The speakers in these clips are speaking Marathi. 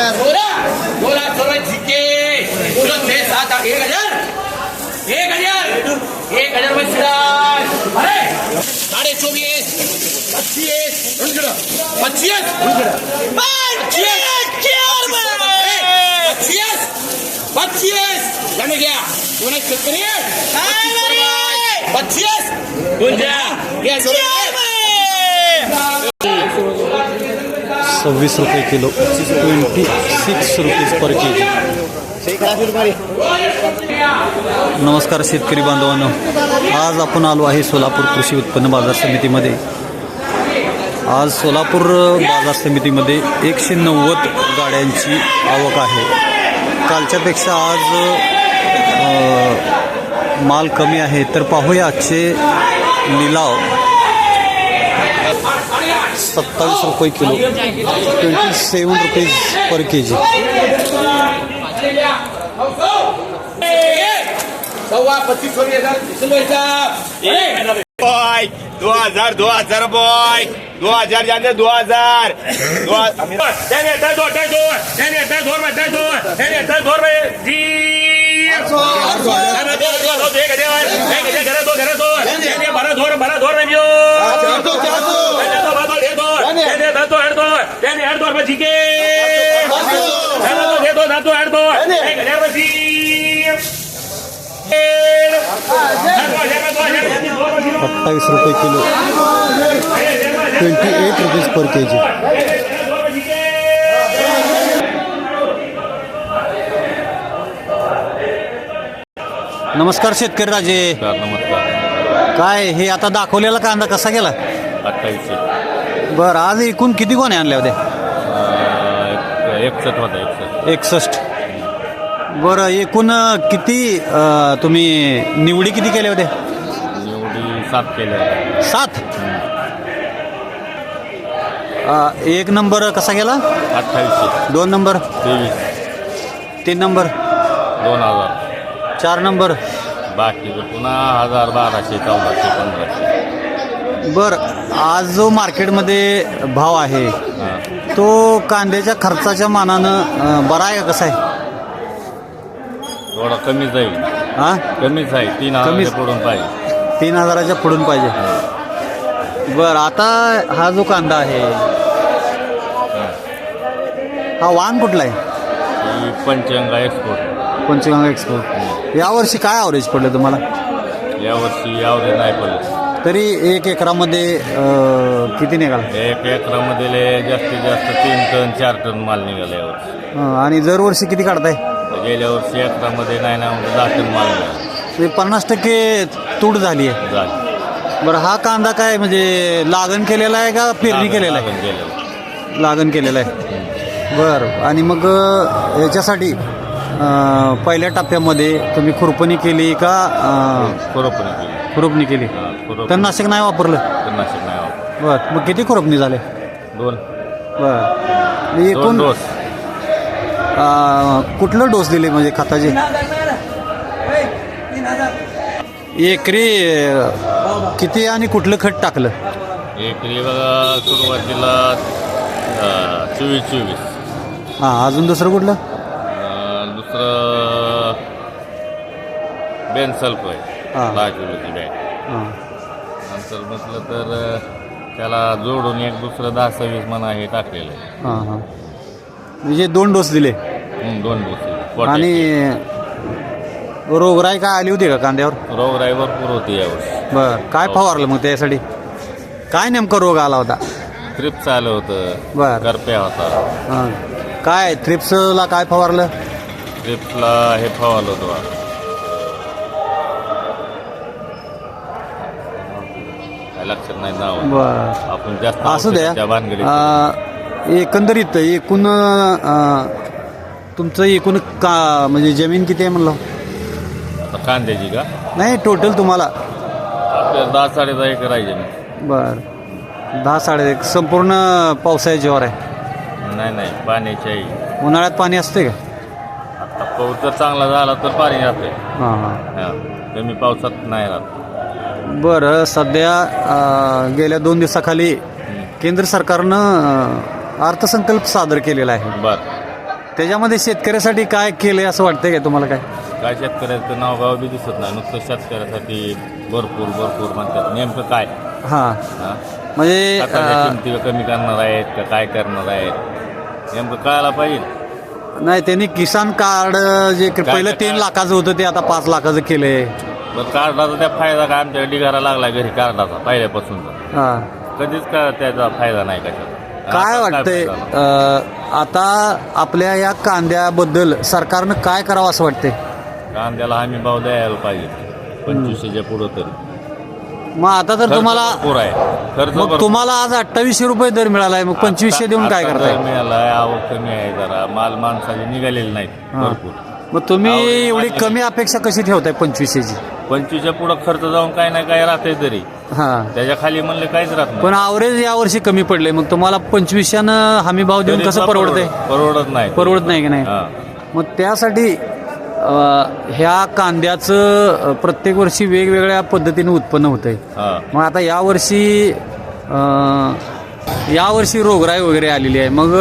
हजार बोला बोला सर्व झिके छे सात आठ एक हजार एक हजार एक हजार सिराज अरे साढ़े चौबीस पच्चीस पच्चीस पच्चीस पच्चीस जाने गया तूने शेतकरी पच्चीस गुंजा ये सव्वीस रुपये kilo. Twenty six rupees per K G. नमस्कार शेतकरी बांधवांनो. आज आपण आलो आहे सोलापूर कृषी उत्पन्न बाजार समितीमध्ये. आज सोलापूर बाजार समितीमध्ये एकशे नव्वद गाड्यांची आवक आहे. कालच्यापेक्षा आज माल कमी आहे. तर पाहूया आजचे लिलाव सत्तावीस रुपये kilo twenty seven rupees per K G सव्वा पच्चीस सोळी हजार बॉय दो हजार दो हजार बॉय दो हजार जाने दो हजार दो Daniel, अठ्ठावीस रुपये kilo. Twenty eight rupees per K G नमस्कार शेतकरी राजे। नमस्कार. काय हे आता दाखवलेला कांदा कसा गेला? अठ्ठावीसशे. बरं आज एकूण किती गोण्या आणल्या होत्या? एकसष्ट होता एकसष्ट. एकसष्ट. बरं एकूण किती अं, तुम्ही निवडी किती केल्या होत्या? निवडी सात केल्या सात? अं, एक नंबर कसा गेला? अठ्ठावीसशे. दोन नंबर? तेवीस. तीन नंबर? दोन हजार. चार नंबर? बाकीचं पुन्हा हजार बाराशे चौदाशे पंधराशे. बरं आज जो मार्केटमध्ये भाव आहे तो कांद्याच्या खर्चाच्या मानानं बरा आहे का कसा आहे? थोडा कमी जाईल हा? कमीच आहे. तीन कमीच. हजार पडून पाहिजे. तीन हजाराच्या पुढून पाहिजे. बरं आता हा जो कांदा आहे हा वाण कुठला आहे? ही पंचगंगा एक्सपोर्ट पंचगंगा एक्सपोर्ट यावर्षी काय ॲव्हरेज पडलं तुम्हाला? यावर्षी यावरे नाही पडलं. तरी एक एकरामध्ये अं, किती निघाल? एक एकरामध्ये जास्तीत जास्त तीन टन चार टन माल निघाला यावर्षी अं, आणि दरवर्षी किती काढताय? गेल्या वर्षी एकरामध्ये नाही ना म्हणजे दहा टन माल निघाला. ते पन्नास टक्के तूट झाली आहे. झालं. बरं हा कांदा काय म्हणजे लागण केलेला आहे का पेरणी केलेला आहे? लागण केलेलं लागण केलेलं आहे. बरं आणि मग अ, याच्यासाठी अ, पहिल्या टप्प्यामध्ये तुम्ही खुरपणी केली का अ, बरोबर केली. खुरपणी केली. तणनाशक नाही वापरलं? तणनाशक नाही वापरलं. बरं मग किती खुरपणी झाले? दोन. बरं. दोन एकूण डोस. अ, कुठलं डोस दिले म्हणजे खताचे? एकरी अ, किती आणि कुठलं खत टाकलं? एकरी बघा सुरुवातीला अं, चोवीस चोवीस. हां अजून दुसरं कुठलं? अं, दुसरं बेन सल्फ हा. आहे दहा किलोची बॅग हां. नंतर म्हटलं तर अं, त्याला जोडून एक दुसरं दहा सव्वीस म्हणा हे टाकलेलं आहे. हां हां. म्हणजे दोन डोस दिले. हं, दोन डोस आणि रोगराई काय आली होती का कांद्यावर? रोगराई भरपूर होती यावर्षी. बर काय फवारलं मग त्यासाठी? काय नेमका रोग आला होता? ट्रिप्स आलं होतं. बर. करप्या होता. हां. काय थ्रिप्सला काय फवारलं? ट्रिप्सला हे फवारलं होतं लक्षात नाही बर. आपण जास्त असू औषधाच्या द्या अं, एकंदरीत एकूण अं, तुमचं एकूण का म्हणजे जमीन किती आहे म्हणलं? आता कांद्याची का? नाही टोटल तुम्हाला. आपल्याला दहा साडे दहा एकर आहे जमीन. बर. दहा साडे एक संपूर्ण पावसाळ्याच्या जीवावर आहे. नाही नाही पाण्याची आहे. उन्हाळ्यात पाणी असते का? आता पाऊस जर चांगला झाला तर पाणी राहते हां हां. हा. कमी पावसात नाही राहत. बरं सध्या गेल्या दोन दिवसाखाली केंद्र सरकारनं अर्थसंकल्प सादर केलेला आहे. बर. त्याच्यामध्ये शेतकऱ्यासाठी काय केलंय असं वाटतंय का तुम्हाला काय? काय शेतकऱ्याचं नाव गाव बी दिसत नाही. नुसतं शेतकऱ्यासाठी भरपूर भरपूर म्हणतात. नेमकं काय? हां. हा? म्हणजे खताच्या अं, किमती कमी करणार आहेत का काय करणार आहेत? नेमकं कळायला पाहिजे. नाही त्यांनी किसान कार्ड जे क- पहिलं तीन लाखाचं होतं ते आता पाच लाखाचं केलंय. बरं कार्डाचा त्या फायदा काय? आमच्या ढिगारा लागला घरी कार्डाचा पहिल्यापासूनचा हां. कधीच का त्याचा फायदा नाही कशाला काय आता वाटतंय फायदा झाला? अं, आता आपल्या या कांद्याबद्दल सरकारनं काय करावं असं वाटतंय? कांद्याला हमी भाव द्यायला पाहिजे. पंचवीसशेच्या पुढं तरी. मग आता तर खर्च तुम्हाला भरपूर आहे. खर्च मग भरपूर. तुम्हाला आज अठ्ठावीसशे रुपये दर मिळालाय मग पंचवीसशे देऊन काय आता करताय? दर मिळालाय आवक कमी आहे जरा. माल माणसाचे निघालेले नाहीत. भरपूर. मग तुम्ही एवढी. कमी अपेक्षा कशी ठेवताय पंचवीसशेची पंचवीसच्या पुढं खर्च जाऊन काय ना काय राहते तरी. हा. त्याच्याखाली म्हणलं काहीच राहत नाही. पण आवरेज यावर्षी कमी पडले मग तुम्हाला पंचवीसशेनं हमी भाव देऊन कसं परवडतंय? परवडत- परवडत नाही. परवडत नाही की नाही? हा. मग त्यासाठी अं, ह्या कांद्याचं अं, प्रत्येक वर्षी वेगवेगळ्या पद्धतीने उत्पन्न होतंय. हा. मग आता यावर्षी अं, यावर्षी रोगराई वगैरे आलेली आहे. मग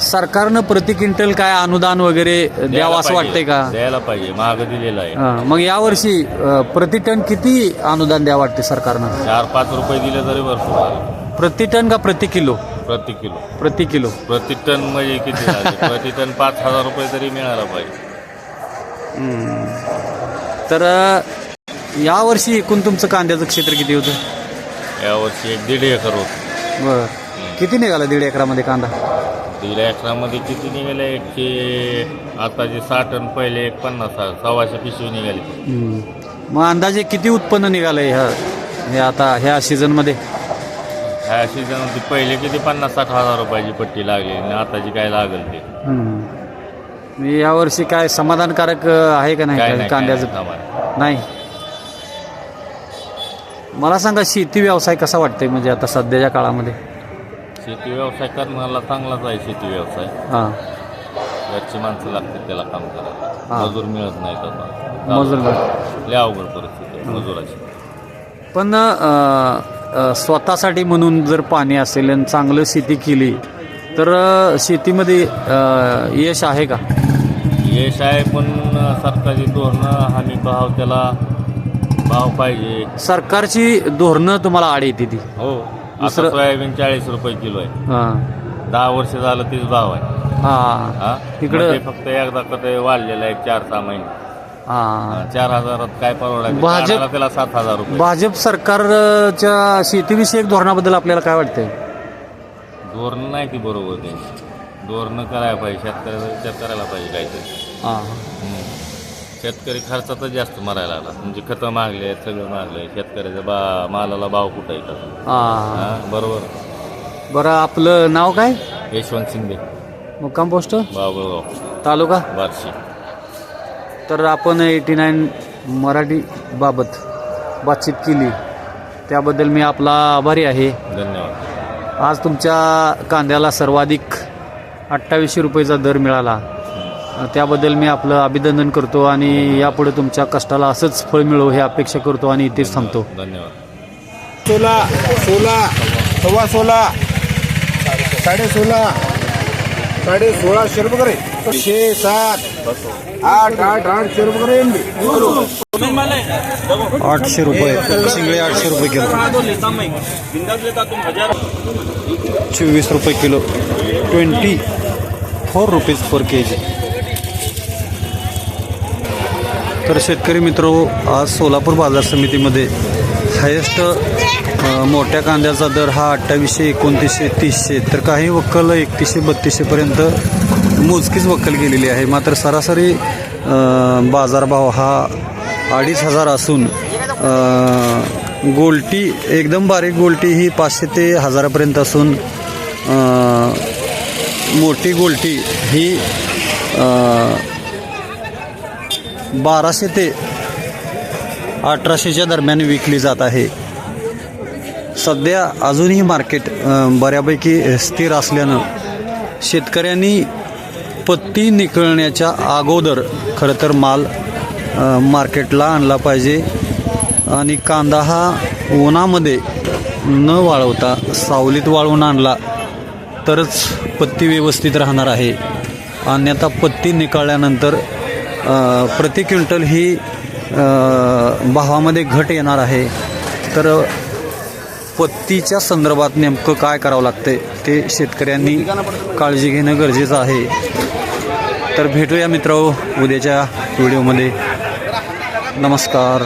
सरकारनं प्रति क्विंटल काय अनुदान वगैरे द्यावं असं. वाटतंय का? द्यायला पाहिजे. महाग दिलेला आहे. हां, मग यावर्षी अं, प्रति टन किती अनुदान द्यावं वाटते सरकारनं? चार पाच रुपये दिले तरी भरपूर झाले. प्रति टन का प्रति किलो? प्रति किलो. प्रति किलो. प्रति टन म्हणजे किती झाले? प्रति टन पाच हजार रुपये तरी मिळायला पाहिजे. तर अं, यावर्षी एकूण तुमचं कांद्याचं क्षेत्र किती होतं? यावर्षी एक दीड एकर होत. बर. किती निघाला दीड एकरामध्ये कांदा? दीड एकरामध्ये किती निघाले? एकशे आता जे साठ टन पहिले एक पन्नास सव्वाशे पिशवी निघाली. हम्म. मग अंदाजे किती उत्पन्न निघालंय ह्या हे आता ह्या सीझनमध्ये ह्या सीझन पहिले किती? पन्नास साठ हजार रुपयाची पट्टी लागली आणि आताची काय लागल ते. हम्म. यावर्षी काय समाधानकारक अं, आहे का काय नाही नाही कांद्याचं? काय नाही सामान. नाही. मला सांगा शेती व्यवसाय कसा वाटतंय म्हणजे आता सध्याच्या काळामध्ये? शेती व्यवसाय करण्याला चांगलाच आहे शेती व्यवसाय. हां. घरची माणसं लागतात त्याला काम करायला. मजूर मिळत नाहीत आता. मजूर लय अवघड परिस्थिती आहे मजुराची. पण अं, स्वतःसाठी म्हणून जर पाणी असेल आणि चांगलं शेती केली तर अं, शेतीमध्ये अं, यश आहे का? यश आहे पण सरकारी धोरणं हमी भाव त्याला भाव पाहिजे. सरकारची धोरणं तुम्हाला आड येते ती. हो. दुसरं- सोयाबीन चाळीस रुपये किलो आहे. हां. दहा वर्ष झालं तीच भाव आहे. हां. हा? इकडं- फक्त एकदा कधी वाढलेलं आहे चार सहा महिने. हां. चार हजारात काय परवडायचं? भाजप- त्याला सात हजार रुपये. भाजप सरकारच्या शेतीविषयक धोरणाबद्दल आपल्याला काय वाटतंय? धोरणं नाही ती बरोबर त्यांची धोरणं करायला पाहिजे शेतकऱ्याचा विचार करायला पाहिजे काहीतरी. हां. हम्म. शेतकरी खर्चातच जास्त मरायला लागला म्हणजे खतं मागले आहेत सगळं मागले शेतकऱ्याचा बा मालाला भाव कुठं आहे का हां. हा बरोबर. बरं आपलं नाव काय? यशवंत शिंदे. मुक्काम पोस्ट? बाबळगाव. तालुका? बार्शी. तर आपण एटी नाईन मराठी बाबत बातचीत केली. त्याबद्दल मी आपला आभारी आहे. धन्यवाद. आज तुमच्या कांद्याला सर्वाधिक अठ्ठावीसशे रुपयेचा दर मिळाला. त्याबद्दल मी आपलं अभिनंदन करतो आणि यापुढे तुमच्या कष्टाला असंच फळ मिळो हे अपेक्षा करतो आणि इथेच थांबतो. धन्यवाद. सोळा सोळा सव्वा सोळा साडे सोळा साडे सोळाशे रुपये करे छे सात आठ आठ आठशे रुपये करे आठशे रुपये. शिंगळे आठशे रुपये किलो. चोवीस रुपये kilo. Twenty four rupees per K G तर शेतकरी मित्र आज सोलापूर बाजार समितीमध्ये हायेस्ट मोठ्या कांद्याचा दर हा अठ्ठावीसशे एकोणतीसशे तीसशे तर काही वक्कल एकतीसशे बत्तीसशेपर्यंत मोजकीच वक्कल गेलेली आहे. मात्र सरासरी बाजारभाव हा अडीच हजार असून गोलटी एकदम बारीक गोलटी ही पाचशे ते हजारापर्यंत असून मोठी गोलटी ही बाराशे ते अठराशेच्या दरम्यान विकली जात आहे. सध्या अजूनही मार्केट बऱ्यापैकी स्थिर असल्यानं शेतकऱ्यांनी पत्ती निकळण्याच्या अगोदर खरं तर माल मार्केटला आणला पाहिजे आणि कांदा हा उन्हामध्ये न वाळवता सावलीत वाळवून आणला तरच पत्ती व्यवस्थित राहणार आहे. अन्यथा पत्ती निकाळल्यानंतर प्रति क्विंटल ही भावामध्ये घट येणार आहे. तर पत्तीच्या संदर्भात नेमकं काय करावं लागतं ते शेतकऱ्यांनी काळजी घेणं गरजेचं आहे. तर भेटूया मित्र उद्याच्या व्हिडिओमध्ये. नमस्कार.